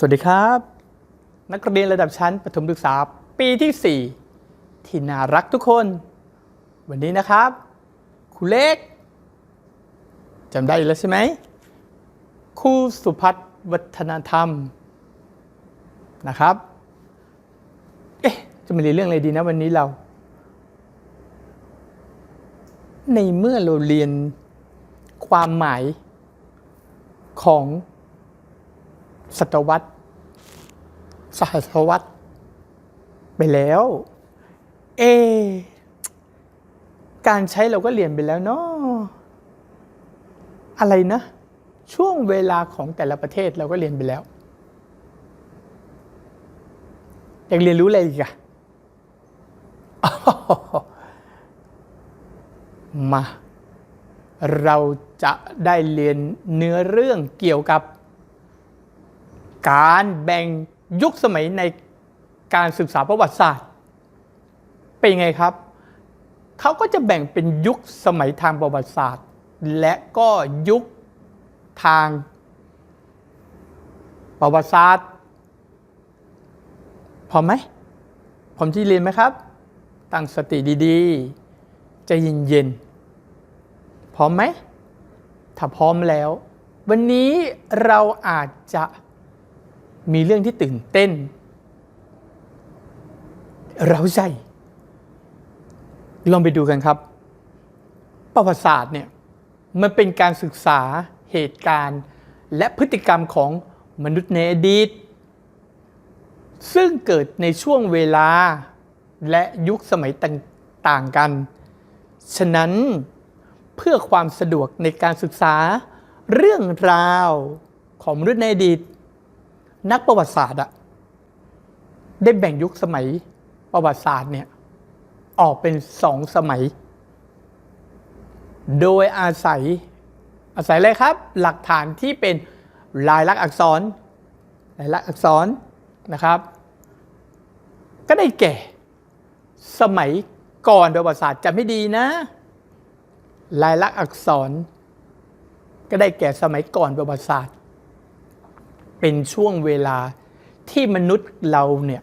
สวัสดีครับ นักเรียนระดับชั้นประถมศึกษาปีที่ 4 ที่น่ารักทุกคน วันนี้นะครับครูเล็กจำได้แล้วใช่ไหมครูสุพัฒน์วัฒนธรรมนะครับ เอ๊ะ จะมาเรียนเรื่องอะไรดีนะวันนี้เรา ในเมื่อเราเรียนความหมายของ ศตวรรษสหศตวรรษไปแล้ว เอ การใช้เราก็เรียนไปแล้วเนาะอะไรนะ ช่วงเวลาของแต่ละประเทศเราก็เรียนไปแล้ว อยากเรียนรู้อะไรอีกอะมา เราจะได้เรียนเนื้อเรื่องเกี่ยวกับ การแบ่งยุคสมัยในการศึกษาประวัติศาสตร์ เป็นไงครับ เขาก็จะแบ่งเป็นยุคสมัยทางประวัติศาสตร์ และก็ยุคทางประวัติศาสตร์ พอไหม ผมที่เรียนไหมครับ ตั้งสติดีๆ ใจเย็นๆ พร้อมไหม ถ้าพร้อมแล้ว วันนี้เราอาจจะ มีเรื่องที่ตื่นเต้น เราใจ ลองไปดูกันครับ ประวัติศาสตร์เนี่ยมันเป็นการศึกษาเหตุการณ์ และพฤติกรรมของมนุษย์ในอดีต ซึ่งเกิดในช่วงเวลาและยุคสมัยต่างกัน ฉะนั้นเพื่อความสะดวกในการศึกษาเรื่องราวของมนุษย์ในอดีต นักประวัติศาสตร์อะได้แบ่งยุคสมัยประวัติศาสตร์เนี่ยออกเป็นสองสมัย โดยอาศัยอาศัยอะไรครับ หลักฐานที่เป็นลายลักษณ์อักษรลายลักษณ์อักษรนะครับ ก็ได้แก่ สมัยก่อนประวัติศาสตร์จะไม่ดีนะ ลายลักษณ์อักษร ก็ได้แก่สมัยก่อนประวัติศาสตร์ เป็นช่วงเวลาที่มนุษย์เราเนี่ย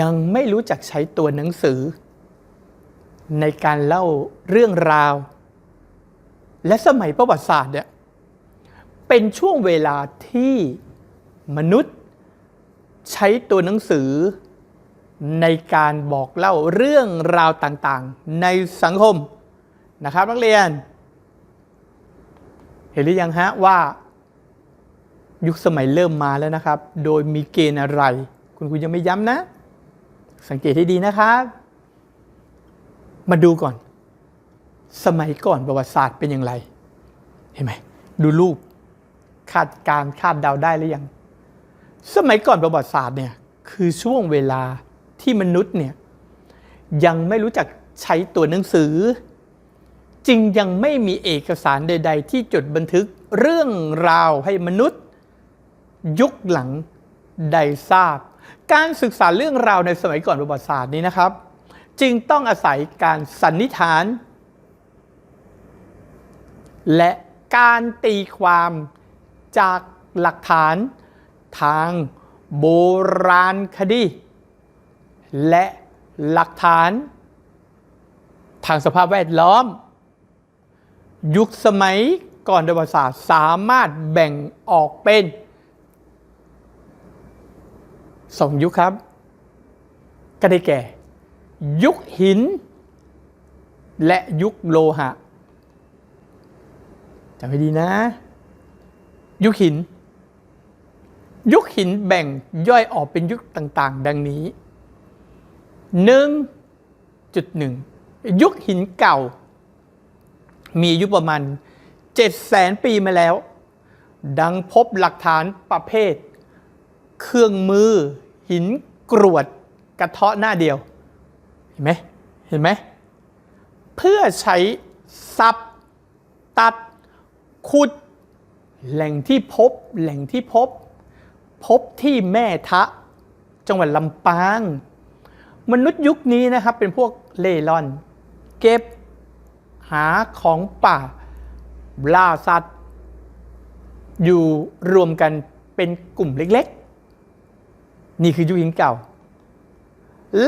ยังไม่รู้จักใช้ตัวหนังสือ ในการเล่าเรื่องราว และสมัยประวัติศาสตร์เนี่ยเป็นช่วงเวลาที่มนุษย์ใช้ตัวหนังสือ ในการบอกเล่าเรื่องราวต่างๆ ในสังคมนะครับนักเรียน เห็นหรือยังฮะว่า ยุคสมัยเริ่มมาแล้วนะครับ โดยมีเกณฑ์อะไร คุณครูยังไม่ย้ำนะ สังเกตให้ดีนะครับ มาดูก่อน สมัยก่อนประวัติศาสตร์เป็นอย่างไร เห็นไหม ดูรูป คาดการณ์คาดเดาได้หรือยัง สมัยก่อนประวัติศาสตร์เนี่ยคือช่วงเวลาที่มนุษย์เนี่ยยังไม่รู้จักใช้ตัวหนังสือ จึงยังไม่มีเอกสารใด ๆ ที่จดบันทึกเรื่องราวให้มนุษย์ ยุคหลังใดทราบ การศึกษาเรื่องราวในสมัยก่อนประวัติศาสตร์นี้นะครับ จึงต้องอาศัยการสันนิษฐาน และการตีความจากหลักฐานทางโบราณคดี และหลักฐาน ทางสภาพแวดล้อม ยุคสมัยก่อนประวัติศาสตร์สามารถแบ่งออกเป็น สองยุคครับ ก็ได้แก่ ยุคหิน และยุคโลหะจำให้ดีนะ ยุคหิน ยุคหินแบ่งย่อยออกเป็นยุคต่างๆ ดังนี้ 1.1 ยุคหินเก่า มีอายุประมาณ7แสนปีมาแล้ว ดังพบหลักฐานประเภท เครื่องมือ หินกรวดกระเทาะหน้าเดียว เห็นไหมเห็นไหมเพื่อใช้ซับตัด ขุด แหล่งที่พบ แหล่งที่พบ พบที่แม่ทะ จังหวัดลำปาง มนุษย์ยุคนี้นะครับเป็นพวกเล่ร่อน เก็บหาของป่า ล่าสัตว์ อยู่รวมกันเป็นเป็นกลุ่มเล็กๆ นี่คือยุคหินเก่า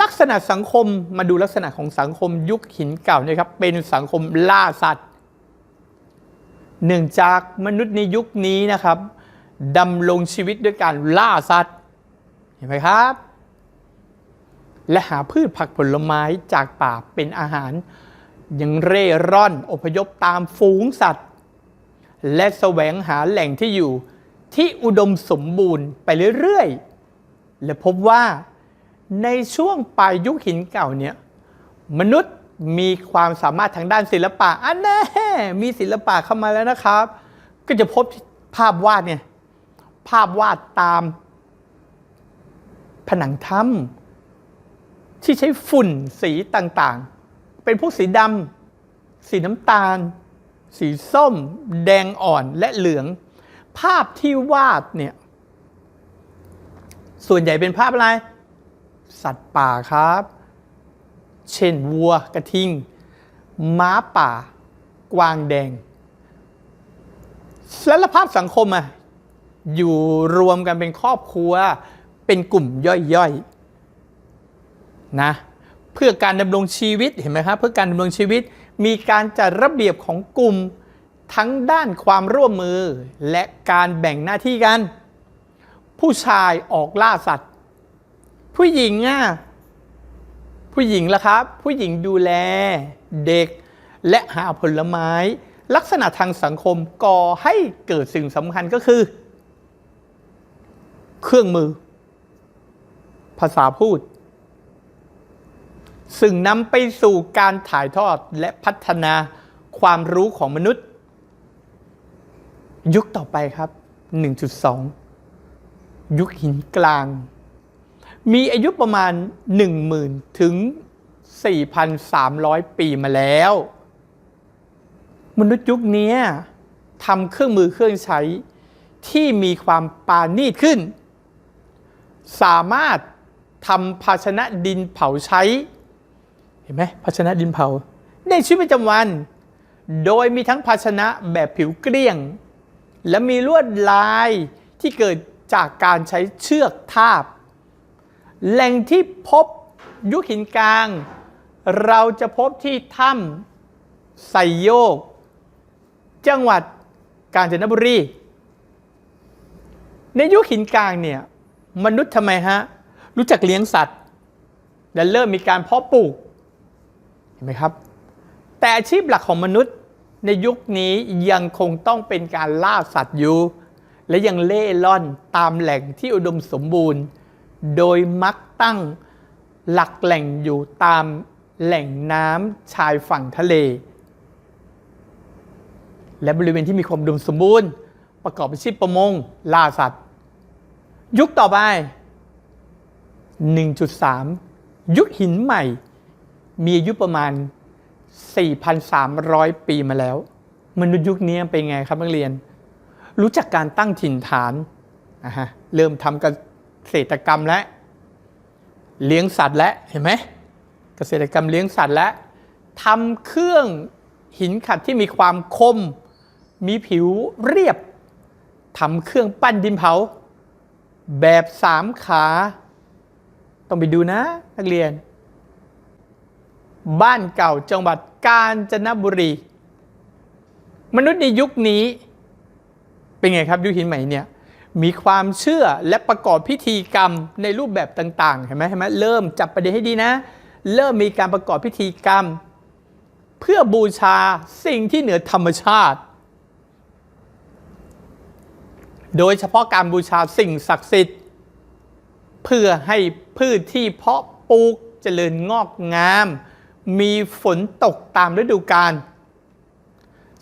ลักษณะสังคมมาดูลักษณะของสังคมยุคหินเก่านี่ยครับ เป็นสังคมล่าสัตว์เนื่องจากมนุษย์ในยุคนี้นะครับดำรงชีวิตด้วยการล่าสัตว์เห็นไหมครับ และหาพืชผักผลไม้จากป่าเป็นอาหาร ยังเร่ร่อนอพยพตามฝูงสัตว์ และแสวงหาแหล่งที่อยู่ที่อุดมสมบูรณ์ไปเรื่อยๆ และพบว่าในช่วงปลายยุคหินเก่าเนี่ยมนุษย์มีความสามารถทางด้านศิลปะอันแน่มีศิลปะเข้ามาแล้วนะครับ ก็จะพบภาพวาดเนี่ยภาพวาดตาม ผนังถ้ำที่ใช้ฝุ่นสีต่างๆ เป็นพวกสีดำสีน้ำตาล สีส้ม แดงอ่อนและเหลือง ภาพที่วาดเนี่ย ส่วนใหญ่เป็นภาพอะไร สัตว์ป่าครับ เช่นวัวกระทิง ม้าป่า กวางแดงและภาพสังคมอะอยู่รวมกันเป็นครอบครัว เป็นกลุ่มย่อยๆนะเพื่อการดำรงชีวิตเห็นไหมครับเพื่อการดำรงชีวิตมีการจัดระเบียบของกลุ่มทั้งด้านความร่วมมือและการแบ่งหน้าที่กัน ผู้ชายออกล่าสัตว์ ผู้หญิงอะผู้หญิงล่ะครับ ผู้หญิงดูแลเด็กและหาผลไม้ ลักษณะทางสังคมก่อให้เกิดสิ่งสำคัญก็คือ เครื่องมือ ภาษาพูด ซึ่งนำไปสู่การถ่ายทอดและพัฒนาความรู้ของมนุษย์ ยุคต่อไปครับ 1.2 ยุคหินกลาง มีอายุประมาณ 10,000 ถึง 4,300 ปีมาแล้ว มนุษย์ยุคนี้ทำเครื่องมือเครื่องใช้ที่มีความปานีตขึ้น สามารถทำภาชนะดินเผาใช้ เห็นไหมภาชนะดินเผา ในชีวิตประจำวัน โดยมีทั้งภาชนะแบบผิวเกลี้ยง และมีลวดลายที่เกิด จากการใช้เชือกทาบ แหล่งที่พบยุคหินกลาง เราจะพบที่ถ้ำไซโยก จังหวัดกาญจนบุรี ในยุคหินกลางเนี่ยมนุษย์ทำไมฮะ รู้จักเลี้ยงสัตว์ และเริ่มมีการเพาะปลูก เห็นไหมครับ แต่อาชีพหลักของมนุษย์ในยุคนี้ยังคงต้องเป็นการล่าสัตว์อยู่ และยังเล่ร่อนตามแหล่งที่อุดมสมบูรณ์ โดยมักตั้งหลักแหล่งอยู่ตามแหล่งน้ำชายฝั่งทะเล และบริเวณที่มีความอุดมสมบูรณ์ ประกอบอาชีพประมงล่าสัตว์ ยุคต่อไป 1.3 ยุคหินใหม่ มีอายุประมาณ 4,300 ปีมาแล้ว มนุษย์ยุคนี้เป็นไงครับนักเรียน รู้จักการตั้งถิ่นฐานนะฮะเริ่มทำเกษตรกรรมและ เลี้ยงสัตว์และเห็นไหมเกษตรกรรมเลี้ยงสัตว์และทำเครื่องหินขัดที่มีความคม มีผิวเรียบทำเครื่องปั้นดินเผา แบบสามขา ต้องไปดูนะนักเรียน บ้านเก่าจังหวัดกาญจนบุรี มนุษย์ในยุคนี้ เป็นไงครับยุคหินใหม่เนี่ยมีความเชื่อและประกอบพิธีกรรมในรูปแบบต่างๆเห็นไหมเห็นไหมเริ่มจับประเด็นให้ดีนะ เริ่มมีการประกอบพิธีกรรม เพื่อบูชาสิ่งที่เหนือธรรมชาติ โดยเฉพาะการบูชาสิ่งศักดิ์สิทธิ์ เพื่อให้พืชที่เพาะปลูกเจริญงอกงาม มีฝนตกตามฤดูกาล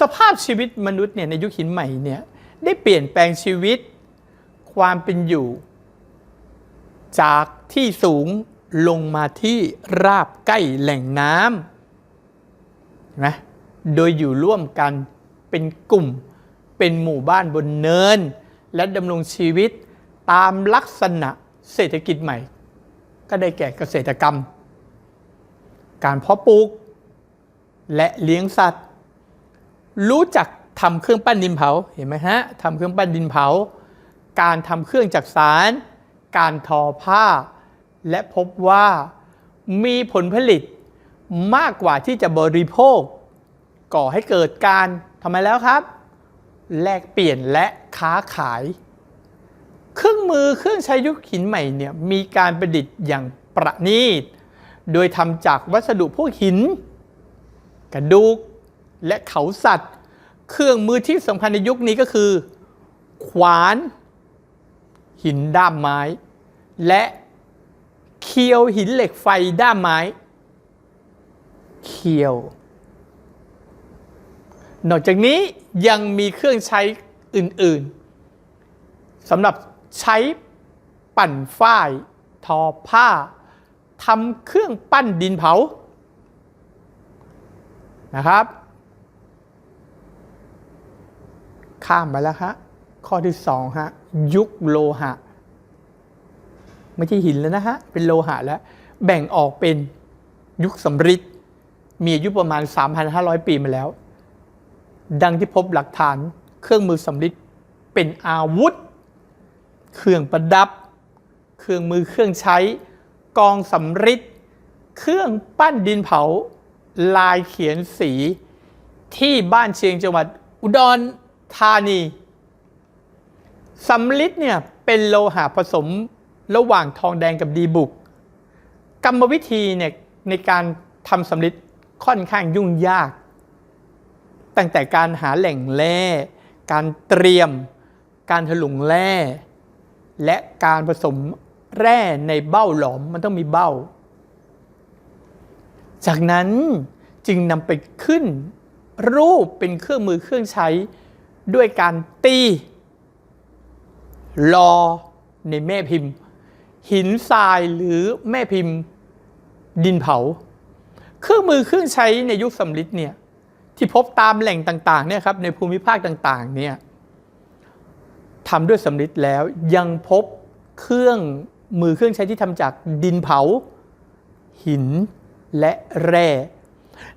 สภาพชีวิตมนุษย์เนี่ยในยุคหินใหม่เนี่ย ได้เปลี่ยนแปลงชีวิต ความเป็นอยู่ จากที่สูงลงมาที่ราบใกล้แหล่งน้ำนไหมโดยอยู่ร่วมกันเป็นกลุ่มเป็นหมู่บ้านบนเนิน และดำรงชีวิตตามลักษณะเศรษฐกิจใหม่ ก็ได้แก่เกษตรกรรม การเพาะปลูก และเลี้ยงสัตว์ รู้จัก ทำเครื่องปั้นดินเผาเห็นไหมฮะทำเครื่องปั้นดินเผา การทำเครื่องจักสาร การทอผ้า และพบว่ามีผลผลิตมากกว่าที่จะบริโภค ก่อให้เกิดการทำไมแล้วครับ แลกเปลี่ยนและค้าขาย เครื่องมือเครื่องใช้ยุคหินใหม่เนี่ยมีการประดิษฐ์อย่างประณีต โดยทำจากวัสดุพวกหิน กระดูก และเขาสัตว์ เครื่องมือที่สำคัญในยุคนี้ก็คือ ขวาน หินด้ามไม้ และเคียวหินเหล็กไฟด้ามไม้ เคียว นอกจากนี้ยังมีเครื่องใช้อื่นๆสำหรับใช้ปั่นฝ้ายทอผ้าทำเครื่องปั้นดินเผานะครับ ข้ามไปแล้วฮะข้อที่สองฮะยุคโลหะ ไม่ใช่หินแล้วนะฮะ เป็นโลหะแล้ว แบ่งออกเป็นยุคสำริดมีอายุประมาณ 3,500 ปีมาแล้ว ดังที่พบหลักฐานเครื่องมือสำริดเป็นอาวุธ เครื่องประดับ เครื่องมือเครื่องใช้ กองสำริดเครื่องปั้นดินเผา ลายเขียนสี ที่บ้านเชียงจังหวัดอุดร ธานีสำลิดเนี่ยเป็นโลหะผสมระหว่างทองแดงกับดีบุก กรรมวิธีเนี่ยในการทำสำลิดค่อนข้างยุ่งยาก ตั้งแต่การหาแหล่งแร่ การเตรียม การถลุงแร่ และการผสมแร่ในเบ้าหลอมมันต้องมีเบ้า จากนั้นจึงนำไปขึ้นรูปเป็นเครื่องมือเครื่องใช้ ด้วยการตีรอในแม่พิมพ์ หินทรายหรือแม่พิมพ์ ดินเผา เครื่องมือเครื่องใช้ในยุคสำริดเนี่ยที่พบตามแหล่งต่างๆเนี่ยครับในภูมิภาคต่างๆเนี่ยทำด้วยสำริดแล้วยังพบเครื่องมือเครื่องใช้ที่ทำจากดินเผา หินและแร่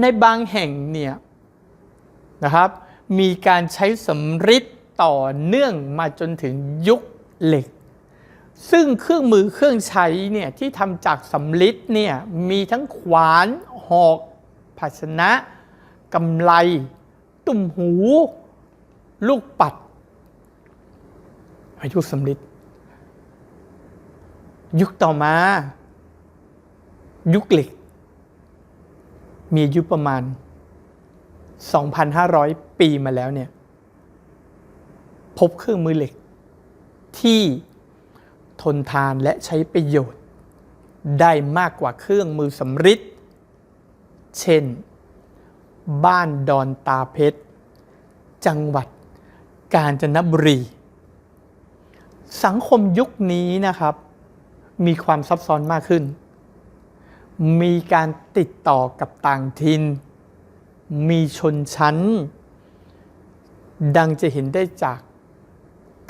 ในบางแห่งเนี่ยนะครับ มีการใช้สำริดต่อเนื่องมาจนถึงยุคเหล็ก ซึ่งเครื่องมือเครื่องใช้เนี่ยที่ทำจากสำริดเนี่ยมีทั้งขวานหอกภาชนะกำไล ตุ่มหู ลูกปัดยุคสำริดยุคต่อมา ยุคเหล็ก มีอายุประมาณ 2,500 ปีมาแล้วเนี่ยพบเครื่องมือเหล็ก ที่ทนทานและใช้ประโยชน์ ได้มากกว่าเครื่องมือสำริดเช่น บ้านดอนตาเพชร จังหวัดกาญจนบุรี สังคมยุคนี้นะครับ มีความซับซ้อนมากขึ้น มีการติดต่อกับต่างถิ่น มีชนชั้น ดังจะเห็นได้จาก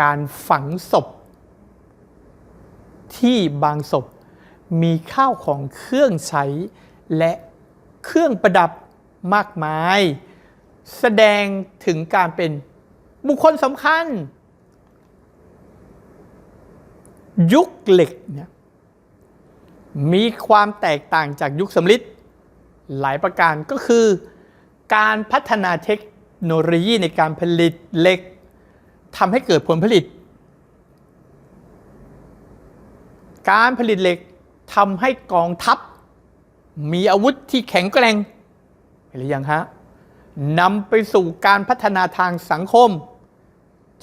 การฝังศพ ที่บางศพมีข้าวของเครื่องใช้และเครื่องประดับมากมาย แสดงถึงการเป็นบุคคลสำคัญ ยุคเหล็กเนี่ยมีความแตกต่างจากยุคสำริดหลายประการก็คือ การพัฒนาเทคโนโลยีในการผลิตเหล็กทำให้เกิดผลผลิต การผลิตเหล็กทำให้กองทัพ มีอาวุธที่แข็งแกร่งเห็นหรือยังฮะนำไปสู่การพัฒนาทางสังคม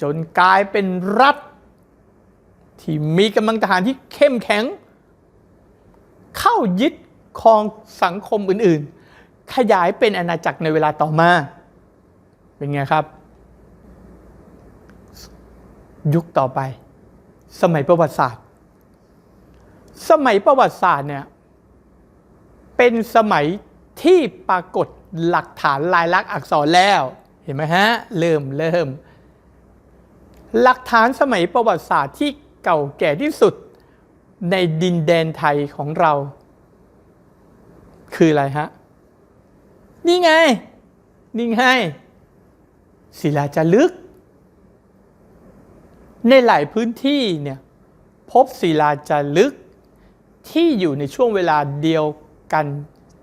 จนกลายเป็นรัฐ ที่มีกำลังทหารที่เข้มแข็ง เข้ายึดครองสังคมอื่นๆ ขยายเป็นอาณาจักรในเวลาต่อมา เป็นไงครับ ยุคต่อไป สมัยประวัติศาสตร์ สมัยประวัติศาสตร์เนี่ยเป็นสมัยที่ปรากฏหลักฐานลายลักษณ์อักษรแล้ว เห็นไหมฮะ เริ่มเริ่ม หลักฐานสมัยประวัติศาสตร์ที่เก่าแก่ที่สุดในดินแดนไทยของเรา คืออะไรฮะ นี่ไง นี่ไง ศิลาจารึก ในหลายพื้นที่เนี่ยพบศิลาจารึกที่อยู่ในช่วงเวลาเดียวกัน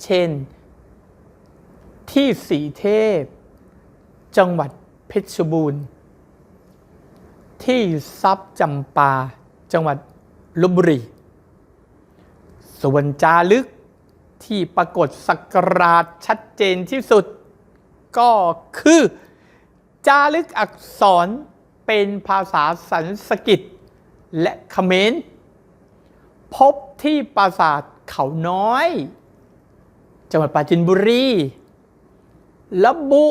เช่น ที่สีเทพ จังหวัดเพชรบูรณ์ ที่ซับจำปา จังหวัดลบบุรี ส่วนจารึก ที่ปรากฏสักราชชัดเจนที่สุด ก็คือจารึกอักษรเป็นภาษาสันสกฤตและเขมรพบที่ปราสาทเขาน้อย จังหวัดปราจินบุรีระบุ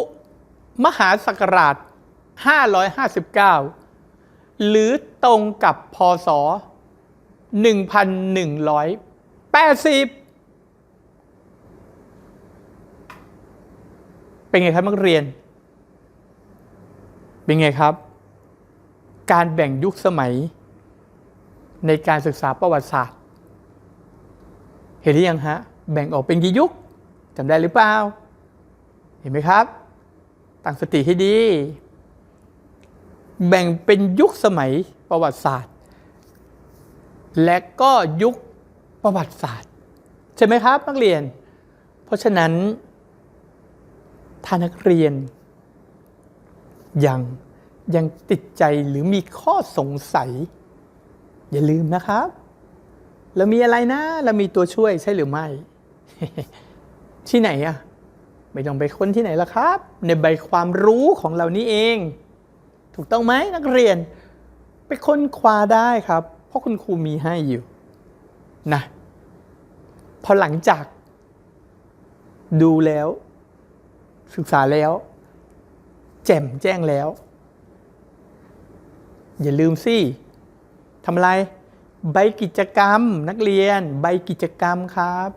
มหาศักราช 559 หรือตรงกับพศ 1180 เป็นไงครับนักเรียน เป็นไงครับ การแบ่งยุคสมัย ในการศึกษาประวัติศาสตร์ เห็นหรือยังฮะ แบ่งออกเป็นกี่ยุคจำได้หรือเปล่า เห็นไหมครับ ตั้งสติให้ดี แบ่งเป็นยุคสมัยประวัติศาสตร์ และก็ยุคประวัติศาสตร์ ใช่ไหมครับนักเรียน เพราะฉะนั้น ถ้านักเรียน ยังยังติดใจหรือมีข้อสงสัย อย่าลืมนะครับ เรามีอะไรนะ เรามีตัวช่วยใช่หรือไม่ ที่ไหนอะไม่ต้องไปค้นที่ไหนละครับ ในใบความรู้ของเรานี่เอง ถูกต้องไหมนักเรียน ไปค้นคว้าได้ครับ เพราะคุณครูมีให้อยู่นะพอหลังจาก ดูแล้ว ศึกษาแล้ว แจ่มแจ้งแล้ว อย่าลืมสิทำอะไร ใบกิจกรรมนักเรียน ใบกิจกรรมครับ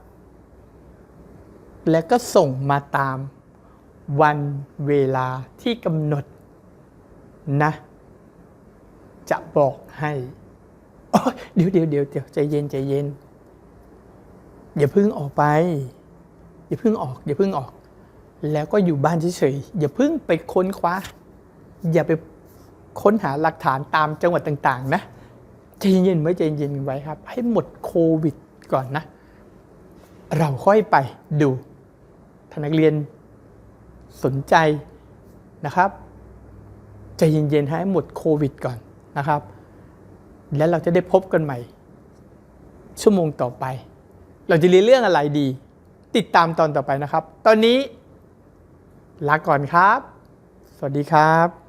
แล้วก็ส่งมาตามวันเวลาที่กำหนดนะ จะบอกให้เดี๋ยวเดี๋ยวเดี๋ยวเดี๋ยวใจเย็นใจเย็น อย่าเพึ่งออกไป อย่าเพึ่งออก อย่าเพึ่งออก แล้วก็อยู่บ้านเฉยๆอย่าเพึ่งไปค้นคว้า อย่าไปค้นหาหลักฐานตามจังหวัดต่างๆ นะใจเย็นไว้ใจเย็นไว้ครับ ให้หมดโควิดก่อนนะ เราค่อยไปดูถ้านักเรียนสนใจนะครับใจเย็นๆให้หมดโควิดก่อนนะครับ แล้วเราจะได้พบกันใหม่ ชั่วโมงต่อไป เราจะเรียนเรื่องอะไรดี ติดตามตอนต่อไปนะครับ ตอนนี้ ลาก่อนครับ สวัสดีครับ